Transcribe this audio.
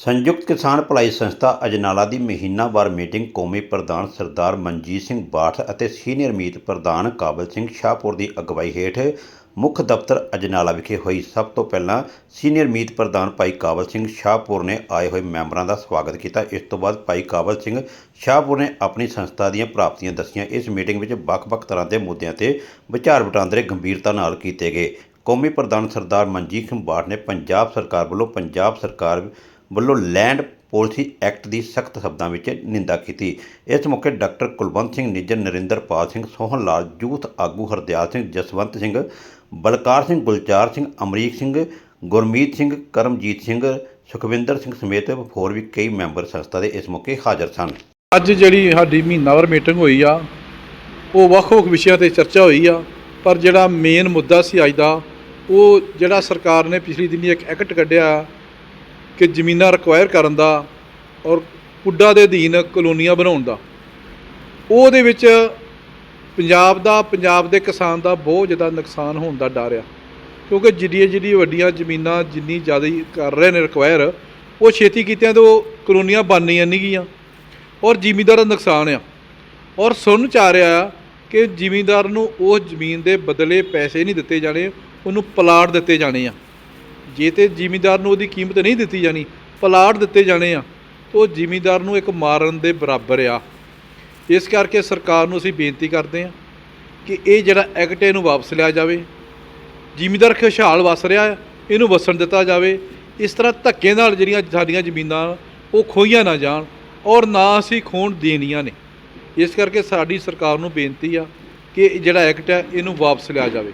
ਸੰਯੁਕਤ ਕਿਸਾਨ ਭਲਾਈ ਸੰਸਥਾ ਅਜਨਾਲਾ ਦੀ ਮਹੀਨਾਵਾਰ ਮੀਟਿੰਗ ਕੌਮੀ ਪ੍ਰਧਾਨ ਸਰਦਾਰ ਮਨਜੀਤ ਸਿੰਘ ਬਾਠ ਅਤੇ ਸੀਨੀਅਰ ਮੀਤ ਪ੍ਰਧਾਨ ਕਾਬਲ ਸਿੰਘ ਸ਼ਾਹਪੁਰ ਦੀ ਅਗਵਾਈ ਹੇਠ ਮੁੱਖ ਦਫ਼ਤਰ ਅਜਨਾਲਾ ਵਿਖੇ ਹੋਈ। ਸਭ ਤੋਂ ਪਹਿਲਾਂ ਸੀਨੀਅਰ ਮੀਤ ਪ੍ਰਧਾਨ ਭਾਈ ਕਾਬਲ ਸਿੰਘ ਸ਼ਾਹਪੁਰ ਨੇ ਆਏ ਹੋਏ ਮੈਂਬਰਾਂ ਦਾ ਸਵਾਗਤ ਕੀਤਾ। ਇਸ ਤੋਂ ਬਾਅਦ ਭਾਈ ਕਾਬਲ ਸਿੰਘ ਸ਼ਾਹਪੁਰ ਨੇ ਆਪਣੀ ਸੰਸਥਾ ਦੀਆਂ ਪ੍ਰਾਪਤੀਆਂ ਦੱਸੀਆਂ। ਇਸ ਮੀਟਿੰਗ ਵਿੱਚ ਵੱਖ-ਵੱਖ ਤਰ੍ਹਾਂ ਦੇ ਮੁੱਦਿਆਂ ਤੇ ਵਿਚਾਰ ਵਟਾਂਦਰੇ ਗੰਭੀਰਤਾ ਨਾਲ ਕੀਤੇ ਗਏ। ਕੌਮੀ ਪ੍ਰਧਾਨ ਸਰਦਾਰ ਮਨਜੀਤ ਸਿੰਘ ਬਾਠ ਨੇ ਪੰਜਾਬ ਸਰਕਾਰ ਵੱਲੋਂ ਪੰਜਾਬ ਸਰਕਾਰ ਵੱਲੋਂ ਲੈਂਡ ਪਾਲਿਸੀ ਐਕਟ ਦੀ ਸਖਤ ਸ਼ਬਦਾਂ ਵਿੱਚ ਨਿੰਦਾ ਕੀਤੀ। ਇਸ ਮੌਕੇ ਡਾਕਟਰ ਕੁਲਵੰਤ ਸਿੰਘ ਨਿੱਜਰ, ਨਰਿੰਦਰਪਾਲ ਸਿੰਘ ਸੋਹਣ ਲਾਲ ਯੂਥ ਆਗੂ ਹਰਦਿਆਲ ਸਿੰਘ, ਜਸਵੰਤ ਸਿੰਘ, ਬਲਕਾਰ ਸਿੰਘ, ਗੁਲਚਾਰ ਸਿੰਘ, ਅਮਰੀਕ ਸਿੰਘ, ਗੁਰਮੀਤ ਸਿੰਘ, ਕਰਮਜੀਤ ਸਿੰਘ, ਸੁਖਵਿੰਦਰ ਸਿੰਘ ਸਮੇਤ ਹੋਰ ਵੀ ਕਈ ਮੈਂਬਰ ਸੰਸਥਾ ਦੇ ਇਸ ਮੌਕੇ ਹਾਜ਼ਰ ਸਨ। ਅੱਜ ਜਿਹੜੀ ਸਾਡੀ ਮਹੀਨਾਵਾਰ ਮੀਟਿੰਗ ਹੋਈ ਆ, ਉਹ ਵੱਖ-ਵੱਖ ਵਿਸ਼ਿਆਂ ਤੇ ਚਰਚਾ ਹੋਈ ਆ, ਪਰ ਜਿਹੜਾ ਮੇਨ ਮੁੱਦਾ ਸੀ ਅੱਜ ਦਾ, ਉਹ ਜਿਹੜਾ ਸਰਕਾਰ ਨੇ ਪਿਛਲੀ ਦਿਨੀ ਇੱਕ ਐਕਟ ਕੱਢਿਆ ਕਿ ਜ਼ਮੀਨਾਂ ਰਿਕੁਆਇਰ ਕਰਨ ਦਾ ਔਰ ਪੁੱਡਾ ਦੇ ਅਧੀਨ ਕਲੋਨੀਆਂ ਬਣਾਉਣ ਦਾ। ਉਹਦੇ ਵਿੱਚ ਪੰਜਾਬ ਦਾ, ਪੰਜਾਬ ਦੇ ਕਿਸਾਨ ਦਾ ਬਹੁਤ ਜ਼ਿਆਦਾ ਨੁਕਸਾਨ ਹੋਣ ਦਾ ਡਰ ਆ। ਕਿਉਂਕਿ ਜਿੱਡੀਆਂ ਜਿੱਡੀ ਵੱਡੀਆਂ ਜ਼ਮੀਨਾਂ ਜਿੰਨੀ ਜ਼ਿਆਦਾ ਕਰ ਰਹੇ ਨੇ ਰਿਕੁਆਇਰ ਉਹ ਛੇਤੀ ਕੀਤਿਆਂ ਤੋਂ ਕਲੋਨੀਆਂ ਬਣਨੀਆਂ ਨਹੀਂ ਗੀਆਂ ਔਰ ਜ਼ਿਮੀਂਦਾਰ ਦਾ ਨੁਕਸਾਨ ਆ। ਔਰ ਸੁਣਨ ਚ ਆ ਰਿਹਾ ਆ ਕਿ ਜ਼ਿਮੀਂਦਾਰ ਨੂੰ ਉਹ ਜ਼ਮੀਨ ਦੇ ਬਦਲੇ ਪੈਸੇ ਨਹੀਂ ਦਿੱਤੇ ਜਾਣੇ, ਉਹਨੂੰ ਪਲਾਟ ਦਿੱਤੇ ਜਾਣੇ ਆ। ਜੇ ਤੇ ਜ਼ਿਮੀਂਦਾਰ ਨੂੰ ਉਹਦੀ ਕੀਮਤ ਨਹੀਂ ਦਿੱਤੀ ਜਾਣੀ ਪਲਾਟ ਦਿੱਤੇ ਜਾਣੇ ਆ, ਤਾਂ ਉਹ ਜ਼ਿਮੀਂਦਾਰ ਨੂੰ ਇੱਕ ਮਾਰਨ ਦੇ ਬਰਾਬਰ ਆ। ਇਸ ਕਰਕੇ ਸਰਕਾਰ ਨੂੰ ਅਸੀਂ ਬੇਨਤੀ ਕਰਦੇ ਹਾਂ ਕਿ ਇਹ ਜਿਹੜਾ ਐਕਟ ਇਹਨੂੰ ਵਾਪਸ ਲਿਆ ਜਾਵੇ। ਜ਼ਿਮੀਂਦਾਰ ਖੁਸ਼ਹਾਲ ਵਸ ਰਿਹਾ ਹੈ, ਇਹਨੂੰ ਵਸਣ ਦਿੱਤਾ ਜਾਵੇ। ਇਸ ਤਰ੍ਹਾਂ ਧੱਕੇ ਨਾਲ ਜਿਹੜੀਆਂ ਸਾਡੀਆਂ ਜ਼ਮੀਨਾਂ, ਉਹ ਖੋਈਆਂ ਨਾ ਜਾਣ ਔਰ ਨਾ ਅਸੀਂ ਖੋਣ ਦੇਣੀਆਂ ਨੇ। ਇਸ ਕਰਕੇ ਸਾਡੀ ਸਰਕਾਰ ਨੂੰ ਬੇਨਤੀ ਆ ਕਿ ਇਹ ਜਿਹੜਾ ਐਕਟ ਹੈ, ਇਹਨੂੰ ਵਾਪਸ ਲਿਆ ਜਾਵੇ।